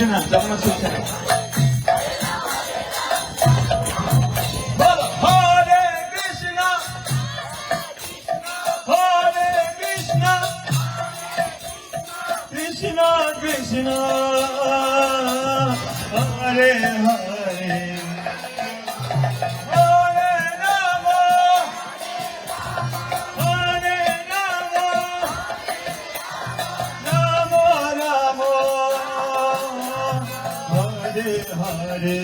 Krishna, Jamuna Krishna. বলো, হরে কৃষ্ণ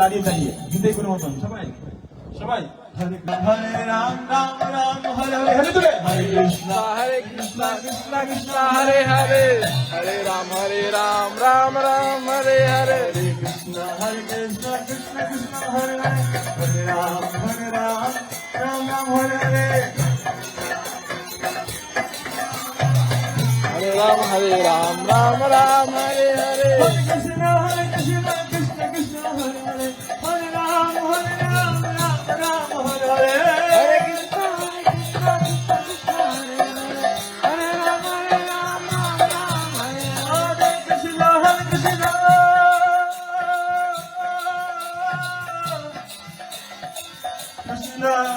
দাঁড়িয়ে দাঁড়িয়ে। হিন্দে কোনো মতন। সবাই সবাই হরে কৃষ্ণ, হরে রাম রাম রাম হরে হরে। হরে তুলে। হরে Krishna. Hare Krishna, Krishna Krishna, Hare Hare, Hare Ram, Hare Ram, Ram Ram, Hare Hare. হরে কৃষ্ণ। হরে কৃষ্ণ কৃষ্ণ কৃষ্ণ হরে হরে। হরে রাম। হরে Ram Ram Ram Hare Hare. Hare Ram, Hare Ram, Ram Ram,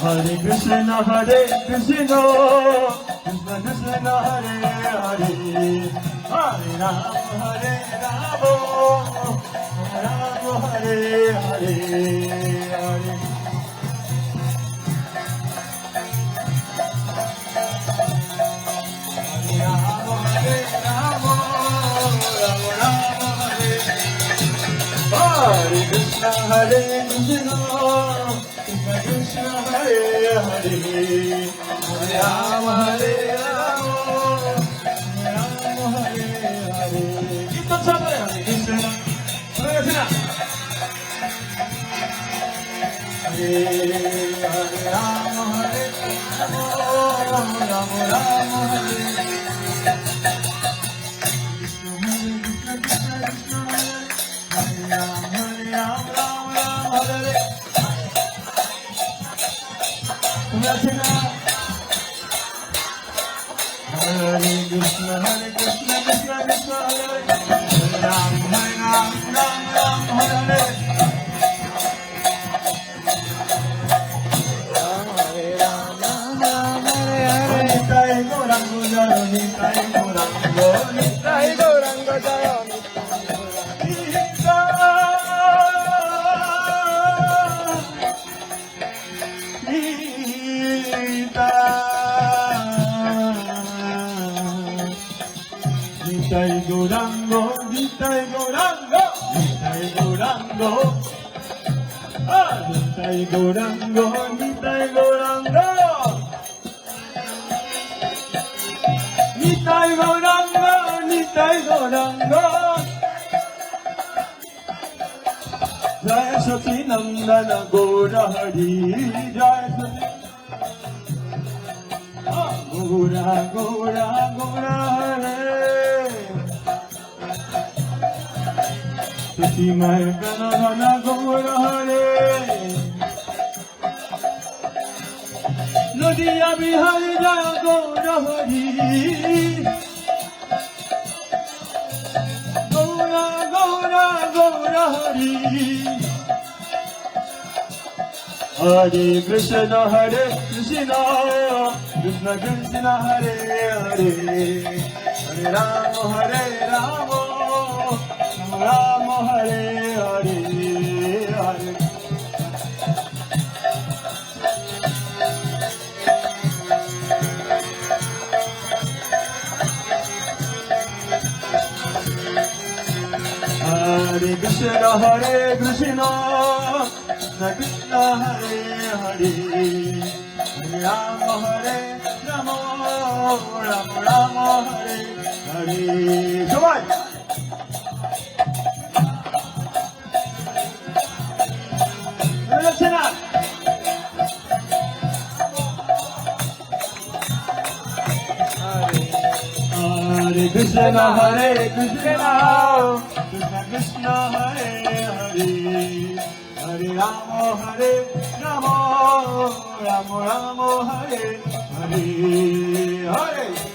Hare, Hare Ram, Hare Ram, Ram Hare Hare, Hare Hare Ram, Hare Ram, Ram Ram, Hare Hare Krishna, Hare Krishna, Krishna Krishna, Hare Ram, Hare Ram, Ram Hare Hare. কীর্তন সবাই Hare Krishna, Hare Krishna. Hare Hare Ram, Hare Ram, Ram Ram, Hare আছে না? Hare Krishna, Hare Krishna, Krishna Krishna, Hare Hare. Hare Ram, Hare Ram, Ram Ram, Hare Hare. Nitai Gauranga Nitai Gauranga Nitai Gauranga. Nitai Gauranga Nitai Gauranga. Nitai Gauranga Nitai Gauranga. জয় সতী নন্দন, গৌর হরি, জয় সতী। গৌরা গৌরা গৌরা। হরে সতীময় গণ ঘন গৌর হরে। নদিয়া বিহারী জয় গৌর হরি। গৌরা গৌরা, গৌর হরি। হরে কৃষ্ণ হরে Krishna Krishna Krishna Hare Hare Hare Ram Hare Ram Ram Ram Hare Krishna Krishna Krishna Hare Hare Hare Rama Hare Rama Rama Rama Hare Hare সবাই যাচ্ছে না Hare Krishna Krishna Hare Hare Hare Ram Hare Ram Hare Hare